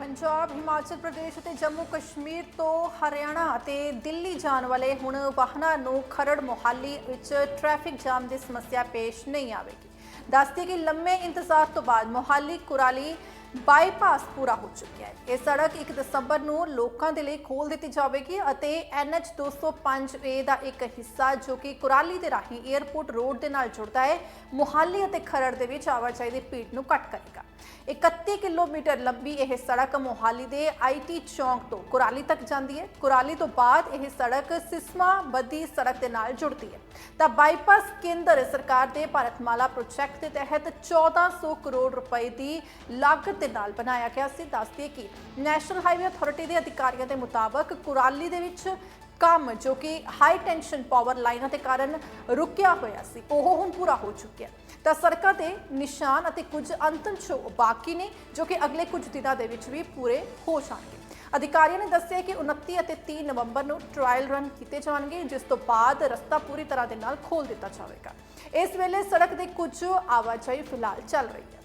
ਪੰਜਾਬ, ਹਿਮਾਚਲ ਪ੍ਰਦੇਸ਼ ਅਤੇ ਜੰਮੂ ਕਸ਼ਮੀਰ ਤੋਂ ਹਰਿਆਣਾ ਅਤੇ ਦਿੱਲੀ ਜਾਣ ਵਾਲੇ ਹੁਣ ਵਾਹਨਾਂ ਨੂੰ ਖਰੜ ਮੋਹਾਲੀ ਵਿੱਚ ਟ੍ਰੈਫਿਕ ਜਾਮ ਦੀ ਸਮੱਸਿਆ ਪੇਸ਼ ਨਹੀਂ ਆਵੇਗੀ। ਦੱਸਦੀ ਕਿ ਲੰਮੇ ਇੰਤਜ਼ਾਰ ਤੋਂ ਬਾਅਦ ਮੋਹਾਲੀ, ਕੁਰਾਲੀ ਬਾਈਪਾਸ ਪੂਰਾ ਹੋ ਚੁੱਕਿਆ ਹੈ। ਇਹ ਸੜਕ 1 ਦਸੰਬਰ ਨੂੰ ਲੋਕਾਂ ਦੇ ਲਈ ਖੋਲ ਦਿੱਤੀ ਜਾਵੇਗੀ ਅਤੇ NH 205A ਦਾ ਇੱਕ ਹਿੱਸਾ ਜੋ ਕਿ ਕੁਰਾਲੀ ਦੇ ਰਾਹੀਂ 에ਅਰਪੋਰਟ ਰੋਡ ਦੇ ਨਾਲ ਜੁੜਦਾ ਹੈ, ਮੁਹਾਲੀ ਅਤੇ ਖਰੜ ਦੇ ਵਿੱਚ ਆਵਾਜਾਈ ਦੀ ਭੀੜ ਨੂੰ ਘੱਟ ਕਰੇਗਾ। 31 ਕਿਲੋਮੀਟਰ ਲੰਬੀ ਇਹ ਸੜਕ ਮੋਹਾਲੀ ਦੇ ਆਈਟੀ ਚੌਂਕ ਤੋਂ ਕੁਰਾਲੀ ਤੱਕ ਜਾਂਦੀ ਹੈ। ਕੁਰਾਲੀ ਤੋਂ ਬਾਅਦ ਇਹ ਸੜਕ ਸਿਸਮਾ ਬੱਦੀ ਸੜਕ ਦੇ ਨਾਲ ਜੁੜਦੀ ਹੈ। ਤਾਂ ਬਾਈਪਾਸ ਕੇਂਦਰ ਸਰਕਾਰ ਦੇ ਭਾਰਤਮਾਲਾ ਪ੍ਰੋਜੈਕਟ ਦੇ ਤਹਿਤ 1400 ਕਰੋੜ ਰੁਪਏ ਦੀ ਲਾਗਤ ਦੇ ਨਾਲ ਬਣਾਇਆ ਗਿਆ ਸੀ। ਦੱਸਦੀ ਕਿ ਨੈਸ਼ਨਲ ਹਾਈਵੇ ਅਥਾਰਟੀ ਦੇ ਅਧਿਕਾਰੀਆਂ ਦੇ ਮੁਤਾਬਕ ਕੁਰਾਲੀ ਦੇ ਵਿੱਚ ਕੰਮ ਜੋ ਕਿ ਹਾਈ ਟੈਂਸ਼ਨ ਪਾਵਰ ਲਾਈਨਾਂ ਦੇ ਕਾਰਨ ਰੁਕਿਆ ਹੋਇਆ ਸੀ, ਉਹ ਹੁਣ ਪੂਰਾ ਹੋ ਚੁੱਕਿਆ। ਤਾਂ ਸੜਕਾਂ ਦੇ ਨਿਸ਼ਾਨ ਅਤੇ ਕੁਝ ਅੰਤਮ ਛੋ ਬਾਕੀ ਨੇ, ਜੋ ਕਿ ਅਗਲੇ ਕੁਝ ਦਿਨਾਂ ਦੇ ਵਿੱਚ ਵੀ ਪੂਰੇ ਹੋ ਜਾਣਗੇ। ਅਧਿਕਾਰੀਆਂ ਨੇ ਦੱਸਿਆ ਕਿ 29 ਅਤੇ 30 ਨਵੰਬਰ ਨੂੰ ਟ੍ਰਾਇਲ ਰਨ ਕੀਤੇ ਜਾਣਗੇ, ਜਿਸ ਤੋਂ ਬਾਅਦ ਰਸਤਾ ਪੂਰੀ ਤਰ੍ਹਾਂ ਦੇ ਨਾਲ ਖੋਲ ਦਿੱਤਾ ਜਾਵੇਗਾ। ਇਸ ਵੇਲੇ ਸੜਕ ਦੇ ਕੁਝ ਆਵਾਜਾਈ ਫਿਲਹਾਲ ਚੱਲ ਰਹੀ ਹੈ।